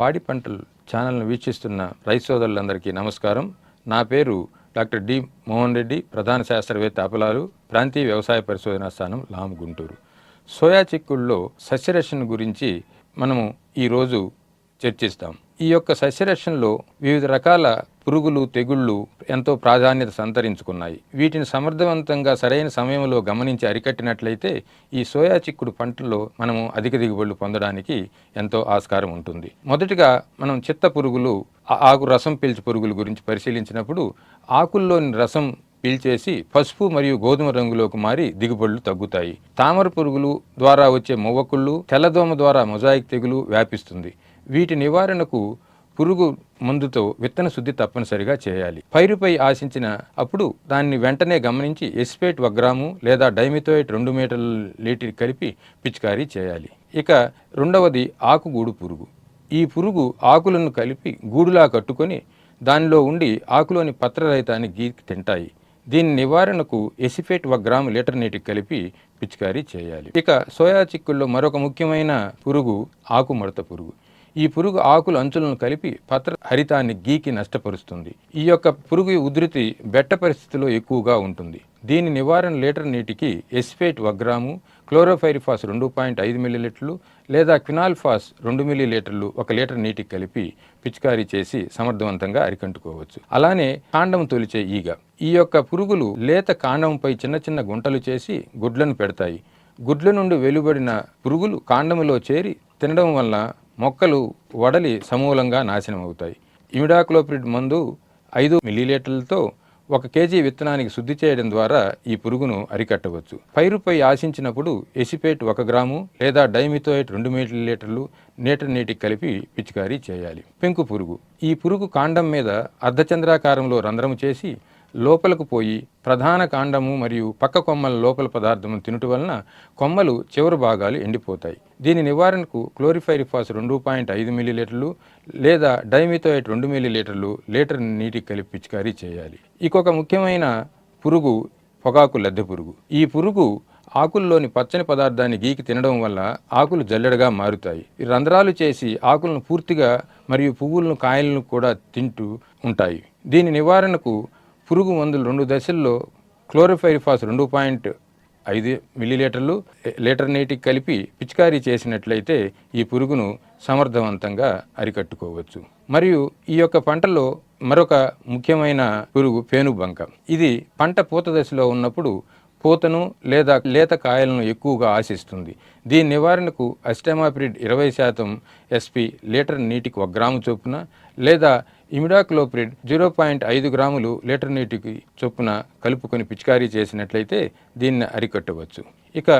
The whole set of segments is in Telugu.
పాడి పంటలు ఛానల్ను వీక్షిస్తున్న రైతు సోదరులందరికీ నమస్కారం. నా పేరు డాక్టర్ డి మోహన్ రెడ్డి ప్రధాన శాస్త్రవేత్త అపలాలు ప్రాంతీయ వ్యవసాయ పరిశోధనా స్థానం లామ్ గుంటూరు. సోయా చిక్కుల్లో సస్యరక్షణ గురించి మనము ఈరోజు చర్చిస్తాం. ఈ యొక్క సస్యరక్షణలో వివిధ రకాల పురుగులు తెగుళ్ళు ఎంతో ప్రాధాన్యత సంతరించుకున్నాయి. వీటిని సమర్థవంతంగా సరైన సమయంలో గమనించి అరికట్టినట్లయితే ఈ సోయా చిక్కుడు పంటలో మనము అధిక దిగుబడులు పొందడానికి ఎంతో ఆస్కారం ఉంటుంది. మొదటిగా మనం చిత్త పురుగులు ఆ- ఆకు రసం పీల్చు పురుగుల గురించి పరిశీలించినప్పుడు ఆకుల్లోని రసం పీల్చేసి పసుపు మరియు గోధుమ రంగులోకి మారి దిగుబడులు తగ్గుతాయి. తామర పురుగులు ద్వారా వచ్చే మొవ్వకుళ్ళు తెల్లదోమ ద్వారా మొజాయిక్ తెగులు వ్యాపిస్తుంది. వీటి నివారణకు పురుగు మందుతో విత్తన శుద్ధి తప్పనిసరిగా చేయాలి. పైరుపై ఆశించిన అప్పుడు దాన్ని వెంటనే గమనించి ఎస్పేట్ ఒక గ్రాము లేదా డైమిథోయిట్ రెండు మీటర్ల లీటర్ కలిపి పిచికారీ చేయాలి. ఇక రెండవది ఆకుగూడు పురుగు. ఈ పురుగు ఆకులను కలిపి గూడులా కట్టుకొని దానిలో ఉండి ఆకులోని పత్రరహితాన్ని గీకి తింటాయి. దీని నివారణకు ఎసిఫేట్ ఒక గ్రాము లీటర్ నీటికి కలిపి పిచికారీ చేయాలి. ఇక సోయా చిక్కుల్లో మరొక ముఖ్యమైన పురుగు ఆకుముడత పురుగు. ఈ పురుగు ఆకుల అంచులను కలిపి పత్ర హరితాన్ని గీకి నష్టపరుస్తుంది. ఈ యొక్క పురుగు ఉధృతి బెట్ట పరిస్థితిలో ఎక్కువగా ఉంటుంది. దీని నివారణ లీటర్ నీటికి ఎస్ఫేట్ ఒక గ్రాము క్లోరోఫైరిఫాస్ రెండు పాయింట్ ఐదు మిల్లీలీటర్లు లేదా క్వినాల్ఫాస్ రెండు మిల్లీలీటర్లు ఒక లీటర్ నీటికి కలిపి పిచికారీ చేసి సమర్థవంతంగా అరికంటుకోవచ్చు అలానే కాండం తొలిచే ఈగ. ఈ యొక్క పురుగులు లేత కాండంపై చిన్న చిన్న గుంటలు చేసి గుడ్లను పెడతాయి. గుడ్ల నుండి వెలువడిన పురుగులు కాండములో చేరి తినడం వల్ల మొక్కలు వడలి సమూలంగా నాశనం అవుతాయి ఇమిడాక్లోప్రిడ్ మందు ఐదు మిల్లీలీటర్లతో ఒక కేజీ విత్తనానికి శుద్ధి చేయడం ద్వారా ఈ పురుగును అరికట్టవచ్చు. పైరుపై ఆశించినప్పుడు ఎసిపేట్ ఒక గ్రాము లేదా డైమిథోయిట్ రెండు మిల్లీలీటర్లు నీటర్ నీటికి కలిపి పిచికారీ చేయాలి. పెంకు పురుగు. ఈ పురుగు కాండం మీద అర్ధచంద్రాకారంలో రంధ్రము చేసి లోపలకు పోయి ప్రధాన కాండము మరియు పక్క కొమ్మల లోపల పదార్థము తినుట వలన కొమ్మలు చివరి భాగాలు ఎండిపోతాయి. దీని నివారణకు క్లోరిఫైరిఫాస్ రెండు పాయింట్ ఐదు మిల్లీలీటర్లు లేదా డైమిథోయిట్ రెండు మిల్లీలీటర్లు లీటర్ నీటికి కలిపి పిచికారీ చేయాలి. ఇంకొక ముఖ్యమైన పురుగు పొగాకు లద్దె పురుగు. ఈ పురుగు ఆకుల్లోని పచ్చని పదార్థాన్ని గీకి తినడం వల్ల ఆకులు జల్లెడగా మారుతాయి. రంధ్రాలు చేసి ఆకులను పూర్తిగా మరియు పువ్వులను కాయలను కూడా తింటూ ఉంటాయి. దీని నివారణకు పురుగు మందులు రెండు దశల్లో క్లోరోఫైరిఫాస్ రెండు పాయింట్ ఐదు మిల్లీలీటర్లు లీటర్ నీటికి కలిపి పిచికారీ చేసినట్లయితే ఈ పురుగును సమర్థవంతంగా అరికట్టుకోవచ్చు. మరియు ఈ యొక్క పంటలో మరొక ముఖ్యమైన పురుగు పేనుబంక. ఇది పంట పూత దశలో ఉన్నప్పుడు పూతను లేదా లేత కాయలను ఎక్కువగా ఆశిస్తుంది. దీని నివారణకు అస్టెమాపిరిడ్ ఇరవై శాతం ఎస్పి లీటర్ నీటికి ఒక గ్రాము చొప్పున లేదా ఇమిడాక్లోప్రిడ్ జీరో పాయింట్ ఐదు గ్రాములు లీటర్ నీటికి చొప్పున కలుపుకొని పిచికారీ చేసినట్లయితే దీన్ని అరికట్టవచ్చు. ఇక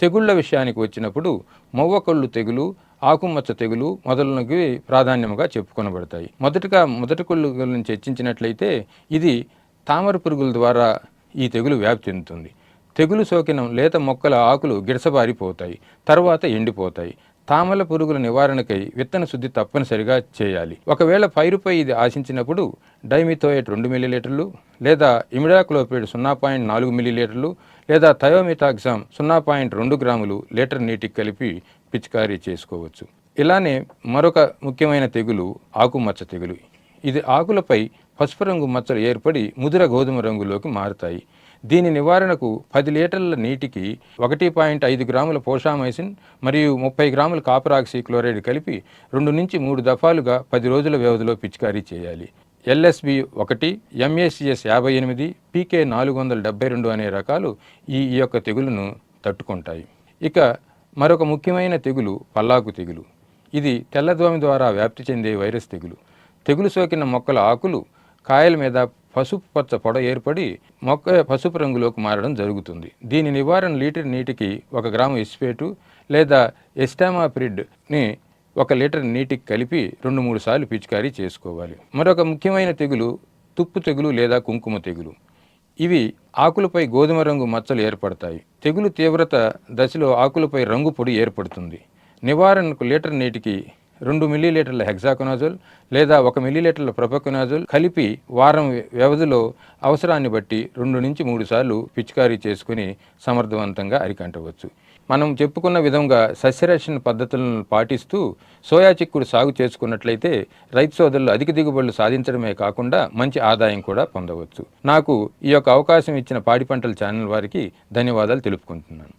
తెగుళ్ళ విషయానికి వచ్చినప్పుడు మొవ్వకొళ్ళు తెగులు ఆకుమచ్చ తెగులు మొదలనవి ప్రాధాన్యముగా చెప్పుకొనబడతాయి. మొదటగా మొదటి కొళ్ళు గురించి చర్చించినట్లయితే ఇది తామర పురుగుల ద్వారా ఈ తెగులు వ్యాప్తి చెందుతుంది. తెగులు సోకిన లేత మొక్కల ఆకులు గిడసబారిపోతాయి తర్వాత ఎండిపోతాయి. తామల పురుగుల నివారణకై విత్తన శుద్ధి తప్పనిసరిగా చేయాలి. ఒకవేళ పైరుపై ఇది ఆశించినప్పుడు డైమిథోయేట్ రెండు మిల్లీలీటర్లు లేదా ఇమిడాక్లోపేడ్ సున్నా పాయింట్ నాలుగు మిల్లీలీటర్లు లేదా థయోమితాగ్జామ్ సున్నా పాయింట్ రెండు గ్రాములు లీటర్ నీటికి కలిపి పిచికారీ చేసుకోవచ్చు. ఇలానే మరొక ముఖ్యమైన తెగులు ఆకుమచ్చ తెగులు. ఇది ఆకులపై పసుపు రంగు మచ్చలు ఏర్పడి ముదుర గోధుమ రంగులోకి మారుతాయి. దీని నివారణకు పది లీటర్ల నీటికి ఒకటి పాయింట్ ఐదు గ్రాముల పోషామైసిన్ మరియు ముప్పై గ్రాముల కాపరాక్సీ క్లోరైడ్ కలిపి రెండు నుంచి మూడు దఫాలుగా పది రోజుల వ్యవధిలో పిచికారీ చేయాలి. ఎల్ఎస్బి ఒకటి ఎంఏసిఎస్ యాభై ఎనిమిది పీకే నాలుగు వందల డెబ్బై రెండు అనే రకాలు ఈ ఈ యొక్క తెగులును తట్టుకుంటాయి. ఇక మరొక ముఖ్యమైన తెగులు పల్లాకు తెగులు. ఇది తెల్లదోమి ద్వారా వ్యాప్తి చెందే వైరస్ తెగులు. తెగులు సోకిన మొక్కల ఆకులు కాయల మీద పసుపు పచ్చ పొడ ఏర్పడి మొక్క పసుపు రంగులోకి మారడం జరుగుతుంది. దీని నివారణ లీటర్ నీటికి ఒక గ్రాము ఎస్పేటు లేదా ఎస్టామాప్రిడ్ని ఒక లీటర్ నీటికి కలిపి రెండు మూడు సార్లు పిచికారీ చేసుకోవాలి. మరొక ముఖ్యమైన తెగులు తుప్పు తెగులు లేదా కుంకుమ తెగులు. ఇవి ఆకులపై గోధుమ రంగు మచ్చలు ఏర్పడతాయి. తెగులు తీవ్రత దశలో ఆకులపై రంగు పొడి ఏర్పడుతుంది. నివారణకు లీటర్ నీటికి రెండు మిల్లీలీటర్ల హెగ్జాకొనాజోల్ లేదా ఒక మిల్లీలీటర్ల ప్రొపకొనాజోల్ కలిపి వారం వ్యవధిలో అవసరాన్ని బట్టి రెండు నుంచి మూడు సార్లు పిచికారీ చేసుకుని సమర్థవంతంగా అరికంటవచ్చు మనం చెప్పుకున్న విధంగా సస్యరక్షణ పద్ధతులను పాటిస్తూ సోయా చిక్కుడు సాగు చేసుకున్నట్లయితే రైతు సోదరులు అధిక దిగుబడులు సాధించడమే కాకుండా మంచి ఆదాయం కూడా పొందవచ్చు. నాకు ఈ యొక్క అవకాశం ఇచ్చిన పాడి పంటల ఛానల్ వారికి ధన్యవాదాలు తెలుపుకుంటున్నాను.